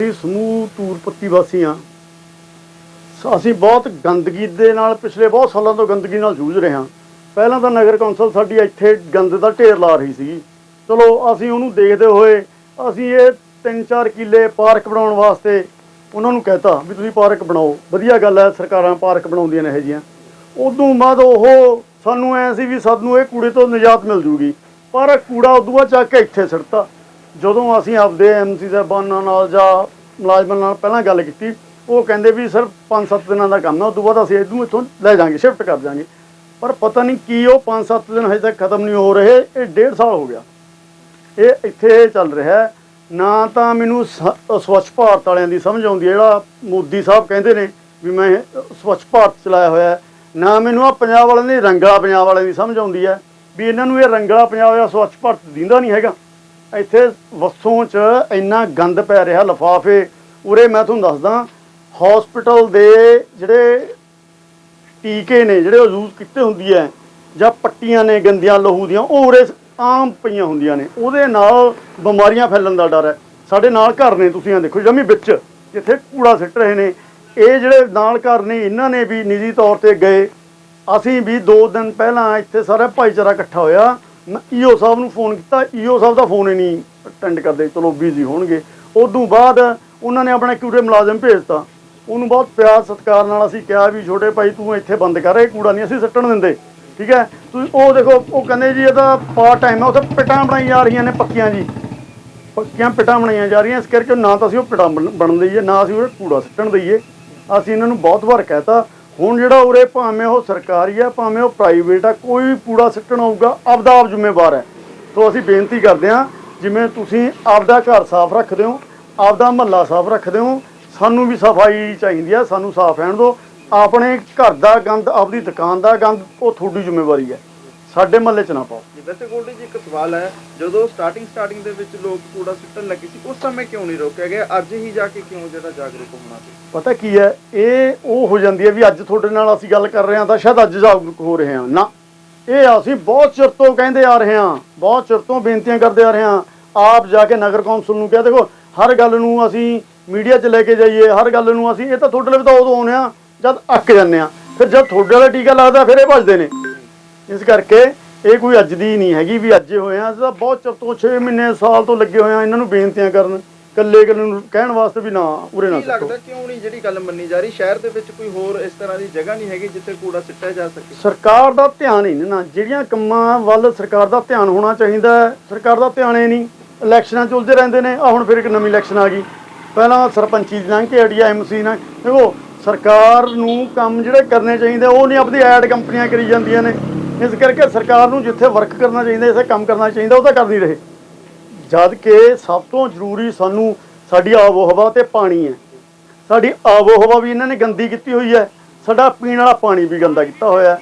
ਅਸੀਂ ਸਮੂਹ ਤੂਰਪੱਤੀ ਵਾਸੀ ਹਾਂ। ਅਸੀਂ ਬਹੁਤ ਗੰਦਗੀ ਦੇ ਨਾਲ ਪਿਛਲੇ ਬਹੁਤ ਸਾਲਾਂ ਤੋਂ ਗੰਦਗੀ ਨਾਲ ਜੂਝ ਰਹੇ ਹਾਂ। ਪਹਿਲਾਂ ਤਾਂ ਨਗਰ ਕੌਂਸਲ ਸਾਡੀ ਇੱਥੇ ਗੰਦ ਦਾ ਢੇਰ ਲਾ ਰਹੀ ਸੀਗੀ। ਚਲੋ, ਅਸੀਂ ਉਹਨੂੰ ਦੇਖਦੇ ਹੋਏ ਅਸੀਂ ਇਹ 3-4 ਕਿੱਲੇ ਪਾਰਕ ਬਣਾਉਣ ਵਾਸਤੇ ਉਹਨਾਂ ਨੂੰ ਕਹਿਤਾ ਵੀ ਤੁਸੀਂ ਪਾਰਕ ਬਣਾਓ। ਵਧੀਆ ਗੱਲ ਹੈ, ਸਰਕਾਰਾਂ ਪਾਰਕ ਬਣਾਉਂਦੀਆਂ ਨੇ ਇਹ ਜੀਆਂ ਉਦੋਂ ਬਾਅਦ ਉਹ ਸਾਨੂੰ ਐ ਸੀ ਵੀ ਸਾਨੂੰ ਇਹ ਕੂੜੇ ਤੋਂ ਨਿਜਾਤ ਮਿਲ ਜੂਗੀ। ਪਰ ਕੂੜਾ ਉਦੋਂ ਬਾਅਦ ਚੱਕ ਕੇ ਇੱਥੇ ਸਿੱਟਤਾ। ਜਦੋਂ ਅਸੀਂ ਆਪਦੇ ਐਮਸੀ ਸਾਹਿਬਾਨਾਂ ਨਾਲ ਜਾਂ ਮੁਲਾਜ਼ਮਾਂ ਨਾਲ ਪਹਿਲਾਂ ਗੱਲ ਕੀਤੀ, ਉਹ ਕਹਿੰਦੇ ਵੀ ਸਿਰਫ 5-7 ਦਿਨਾਂ ਦਾ ਕੰਮ ਹੈ ਉਦੋਂ ਬਾਅਦ ਅਸੀਂ ਇਹਨੂੰ ਇੱਥੋਂ ਲੈ ਜਾਾਂਗੇ ਸ਼ਿਫਟ ਕਰ ਜਾਾਂਗੇ। ਪਰ ਪਤਾ ਨਹੀਂ ਕੀ ਉਹ 5-7 ਦਿਨ ਹਜੇ ਤੱਕ ਖਤਮ ਨਹੀਂ ਹੋ ਰਹੇ, ਇਹ ਡੇਢ ਸਾਲ ਹੋ ਗਿਆ। ਇਹ ਇੱਥੇ ਚੱਲ ਰਿਹਾ ਨਾ ਤਾਂ ਮੈਨੂੰ ਸਵੱਛ ਭਾਰਤ ਵਾਲਿਆਂ ਦੀ ਸਮਝ ਆਉਂਦੀ ਹੈ, ਜਿਹੜਾ ਮੋਦੀ ਸਾਹਿਬ ਕਹਿੰਦੇ ਨੇ ਵੀ ਮੈਂ ਸਵੱਛ ਭਾਰਤ ਚਲਾਇਆ ਹੋਇਆ ਨਾ ਮੈਨੂੰ ਆ ਪੰਜਾਬ ਵਾਲਿਆਂ ਦੀ ਰੰਗਲਾ ਪੰਜਾਬ ਵਾਲਿਆਂ ਦੀ ਸਮਝ ਆਉਂਦੀ ਹੈ ਵੀ ਇਹਨਾਂ ਨੂੰ ਇਹ ਰੰਗਲਾ ਪੰਜਾਬ ਜਾਂ ਸਵੱਛ ਭਾਰਤ ਦਿੰਦਾ ਨਹੀਂ ਹੈਗਾ। ਇੱਥੇ ਵਸੋਂ 'ਚ ਇੰਨਾ ਗੰਦ ਪੈ ਰਿਹਾ ਲਫਾਫੇ। ਉਰੇ ਮੈਂ ਤੁਹਾਨੂੰ ਦੱਸਦਾ ਹਸਪੀਟਲ ਦੇ ਜਿਹੜੇ ਟੀਕੇ ਨੇ, ਜਿਹੜੇ ਉਹ ਯੂਜ਼ ਕੀਤੇ ਹੁੰਦੀ ਹੈ, ਜਾਂ ਪੱਟੀਆਂ ਨੇ, ਗੰਦੀਆਂ ਲਹੂ ਦੀਆਂ, ਉਹ ਉਰੇ ਆਮ ਪਈਆਂ ਹੁੰਦੀਆਂ ਨੇ। ਉਹਦੇ ਨਾਲ ਬਿਮਾਰੀਆਂ ਫੈਲਣ ਦਾ ਡਰ ਹੈ। ਸਾਡੇ ਨਾਲ ਘਰ ਨੇ, ਤੁਸੀਂ ਆ ਦੇਖੋ, ਜਮੀ ਵਿੱਚ, ਜਿੱਥੇ ਕੂੜਾ ਸਿੱਟ ਰਹੇ ਨੇ। ਇਹ ਜਿਹੜੇ ਨਾਲ ਘਰ ਨੇ, ਇਹਨਾਂ ਨੇ ਵੀ ਨਿੱਜੀ ਤੌਰ ਤੇ ਗਏ। ਅਸੀਂ ਵੀ 2 ਦਿਨ ਪਹਿਲਾਂ ਇੱਥੇ ਸਾਰਾ ਭਾਈਚਾਰਾ ਇਕੱਠਾ ਹੋਇਆ। ਈਓ ਸਾਹਿਬ ਨੂੰ ਫੋਨ ਕੀਤਾ, ਈਓ ਸਾਹਿਬ ਦਾ ਫੋਨ ਹੀ ਨਹੀਂ ਅਟੈਂਡ ਕਰਦੇ, ਚਲੋ ਬਿਜ਼ੀ ਹੋਣਗੇ। ਉਦੋਂ ਬਾਅਦ ਉਹਨਾਂ ਨੇ ਆਪਣਾ ਕਿਊਰੇ ਮੁਲਾਜ਼ਮ ਭੇਜਤਾ। ਉਹਨੂੰ ਬਹੁਤ ਪਿਆਰ, ਸਤਿਕਾਰ ਨਾਲ ਅਸੀਂ ਕਿਹਾ ਵੀ ਛੋਟੇ ਭਾਈ, ਤੂੰ ਇੱਥੇ ਬੰਦ ਕਰ, ਇਹ ਕੂੜਾ ਨਹੀਂ ਅਸੀਂ ਸੱਟਣ ਦਿੰਦੇ। ਠੀਕ ਹੈ? ਤੁਸੀਂ ਉਹ ਦੇਖੋ, ਉਹ ਕਹਿੰਦੇ ਜੀ ਇਹਦਾ ਪਾਰਟ ਟਾਈਮ ਹੈ, ਉੱਥੇ ਪਿਟਾਂ ਬਣਾਈ ਜਾ ਰਹੀਆਂ ਨੇ ਪੱਕੀਆਂ ਜੀ। ਪੱਕੀਆਂ ਪਿਟਾਂ ਬਣਾਈਆਂ ਜਾ ਰਹੀਆਂ, ਇਸ ਕਰਕੇ ਨਾ ਤਾਂ ਅਸੀਂ ਉਹ ਪਿਟਾਂ ਬਣ- ਬਣਨ ਦਈਏ, ਨਾ ਅਸੀਂ ਉਹ ਕੂੜਾ ਸੱਟਣ ਦਈਏ। ਅਸੀਂ ਇਹਨਾਂ ਨੂੰ ਬਹੁਤ ਵਾਰ ਕਹਿਤਾ ਹੁਣ ਜਿਹੜਾ ਉਰੇ ਭਾਵੇਂ ਉਹ ਸਰਕਾਰੀ ਆ, ਭਾਵੇਂ ਉਹ ਪ੍ਰਾਈਵੇਟ ਆ, ਕੋਈ ਵੀ ਕੂੜਾ ਸਿੱਟਣ ਆਊਗਾ, ਆਪਦਾ ਆਪ ਜ਼ਿੰਮੇਵਾਰ ਹੈ। ਸੋ ਅਸੀਂ ਬੇਨਤੀ ਕਰਦੇ ਹਾਂ, ਜਿਵੇਂ ਤੁਸੀਂ ਆਪਦਾ ਘਰ ਸਾਫ਼ ਰੱਖਦੇ ਹੋ, ਆਪਦਾ ਮਹੱਲਾ ਸਾਫ਼ ਰੱਖਦੇ ਹੋ, ਸਾਨੂੰ ਵੀ ਸਫ਼ਾਈ ਚਾਹੀਦੀ ਹੈ ਸਾਨੂੰ ਸਾਫ਼ ਰਹਿਣ ਦਿਓ। ਆਪਣੇ ਘਰ ਦਾ ਗੰਦ, ਆਪਦੀ ਦੁਕਾਨ ਦਾ ਗੰਦ, ਉਹ ਤੁਹਾਡੀ ਜ਼ਿੰਮੇਵਾਰੀ ਹੈ। ਸਾਡੇ ਮਹੱਲੇ 'ਚ ਨਾ ਪਾਓ। ਜੀ ਵੈਸੇ ਗੋਲਡੀ ਜੀ ਇੱਕ ਸਵਾਲ ਹੈ। ਜਦੋਂ ਸਟਾਰਟਿੰਗ ਸਟਾਰਟਿੰਗ ਦੇ ਵਿੱਚ ਲੋਕ ਕੂੜਾ ਸੁੱਟਣ ਲੱਗੇ ਸੀ ਉਸ ਸਮੇਂ ਕਿਉਂ ਨਹੀਂ ਰੋਕਿਆ ਗਿਆ? ਅੱਜ ਹੀ ਜਾ ਕੇ ਕਿਉਂ ਜਿਹੜਾ ਜਾਗਰੂਕ ਹੋਣਾ ਸੀ? ਪਤਾ ਕੀ ਹੈ ਇਹ ਉਹ ਹੋ ਜਾਂਦੀ ਹੈ ਵੀ ਅੱਜ ਤੁਹਾਡੇ ਨਾਲ ਅਸੀਂ ਗੱਲ ਕਰ ਰਹੇ ਹਾਂ ਤਾਂ ਸ਼ਾਇਦ ਅੱਜ ਜਾਗਰੂਕ ਹੋ ਰਹੇ ਹਾਂ। ਨਾ ਇਹ ਅਸੀਂ ਬਹੁਤ ਚਿਰ ਤੋਂ ਕਹਿੰਦੇ ਆ ਰਹੇ ਹਾਂ ਬਹੁਤ ਚਿਰ ਤੋਂ ਬੇਨਤੀਆਂ ਕਰਦੇ ਆ ਰਹੇ ਹਾਂ। ਆਪ ਜਾ ਕੇ ਨਗਰ ਕੌਂਸਲ ਨੂੰ ਕਿਹਾ ਦੇਖੋ ਹਰ ਗੱਲ ਨੂੰ ਅਸੀਂ ਮੀਡੀਆ 'ਚ ਲੈ ਕੇ ਜਾਈਏ ਹਰ ਗੱਲ ਨੂੰ ਅਸੀਂ ਇਹ ਤਾਂ ਤੁਹਾਡੇ ਲਈ ਤਾਂ ਉਦੋਂ ਆਉਂਦੇ ਆ ਜਦ ਅੱਕ ਜਾਂਦੇ ਆ ਫਿਰ ਜਦ ਤੁਹਾਡੇ ਵਾਲਾ ਟੀਕਾ ਲੱਗਦਾ ਫਿਰ ਇਹ ਭੱਜਦੇ ਨੇ। ਇਸ ਕਰਕੇ ਇਹ ਕੋਈ ਅੱਜ ਦੀ ਨਹੀਂ ਹੈਗੀ ਵੀ ਅੱਜ ਹੋਏ ਆ। ਅਸੀਂ ਤਾਂ ਬਹੁਤ ਚਿਰ ਤੋਂ 6 ਮਹੀਨੇ ਸਾਲ ਤੋਂ ਲੱਗੇ ਹੋਏ ਆ ਇਹਨਾਂ ਨੂੰ ਬੇਨਤੀਆਂ ਕਰਨ। ਕੱਲੇ ਕੱਲੇ ਨੂੰ ਕਹਿਣ ਵਾਸਤੇ ਵੀ ਨਾ ਉਰੇ ਨਾ ਕੀ ਲੱਗਦਾ ਕਿਉਂ ਨਹੀਂ ਜਿਹੜੀ ਗੱਲ ਮੰਨੀ ਜਾ ਰਹੀ? ਸ਼ਹਿਰ ਦੇ ਵਿੱਚ ਕੋਈ ਹੋਰ ਇਸ ਤਰ੍ਹਾਂ ਦੀ ਜਗ੍ਹਾ ਨਹੀਂ ਹੈਗੀ ਜਿੱਥੇ ਕੂੜਾ ਸਿੱਟਿਆ ਜਾ ਸਕੇ। ਸਰਕਾਰ ਦਾ ਧਿਆਨ ਹੀ ਨਹੀਂ ਨਾ। ਜਿਹੜੀਆਂ ਕੰਮਾਂ ਵੱਲ ਸਰਕਾਰ ਦਾ ਧਿਆਨ ਹੋਣਾ ਚਾਹੀਦਾ ਸਰਕਾਰ ਦਾ ਧਿਆਨ ਹੀ ਨਹੀਂ। ਇਲੈਕਸ਼ਨਾਂ ਚ ਉਲਝੇ ਰਹਿੰਦੇ ਨੇ। ਆ ਹੁਣ ਫਿਰ ਇੱਕ ਨਵੀਂ ਇਲੈਕਸ਼ਨ ਆ ਗਈ। ਪਹਿਲਾਂ ਸਰਪੰਚੀ ਦੀ ਲੰਘ ਕੇ ਅੜੀਆ ਐਮਸੀ ਨਾਲ। ਦੇਖੋ ਸਰਕਾਰ ਨੂੰ ਕੰਮ ਜਿਹੜੇ ਕਰਨੇ ਚਾਹੀਦੇ ਉਹ ਨਹੀਂ ਆਪਣੀ ਐਡ ਕੰਪਨੀਆਂ ਕਰੀ ਜਾਂਦੀਆਂ ਨੇ। ਇਸ ਕਰਕੇ ਸਰਕਾਰ ਨੂੰ ਜਿੱਥੇ ਵਰਕ ਕਰਨਾ ਚਾਹੀਦਾ, ਜਿੱਥੇ ਕੰਮ ਕਰਨਾ ਚਾਹੀਦਾ, ਉਹ ਤਾਂ ਕਰ ਨਹੀਂ ਰਹੇ। ਜਦ ਕਿ ਸਭ ਤੋਂ ਜ਼ਰੂਰੀ ਸਾਨੂੰ ਸਾਡੀ ਆਬੋ ਹਵਾ ਤੇ ਪਾਣੀ ਹੈ। ਸਾਡੀ ਆਬੋ ਹਵਾ ਵੀ ਇਹਨਾਂ ਨੇ ਗੰਦੀ ਕੀਤੀ ਹੋਈ ਹੈ। ਸਾਡਾ ਪੀਣ ਵਾਲਾ ਪਾਣੀ ਵੀ ਗੰਦਾ ਕੀਤਾ ਹੋਇਆ ਹੈ।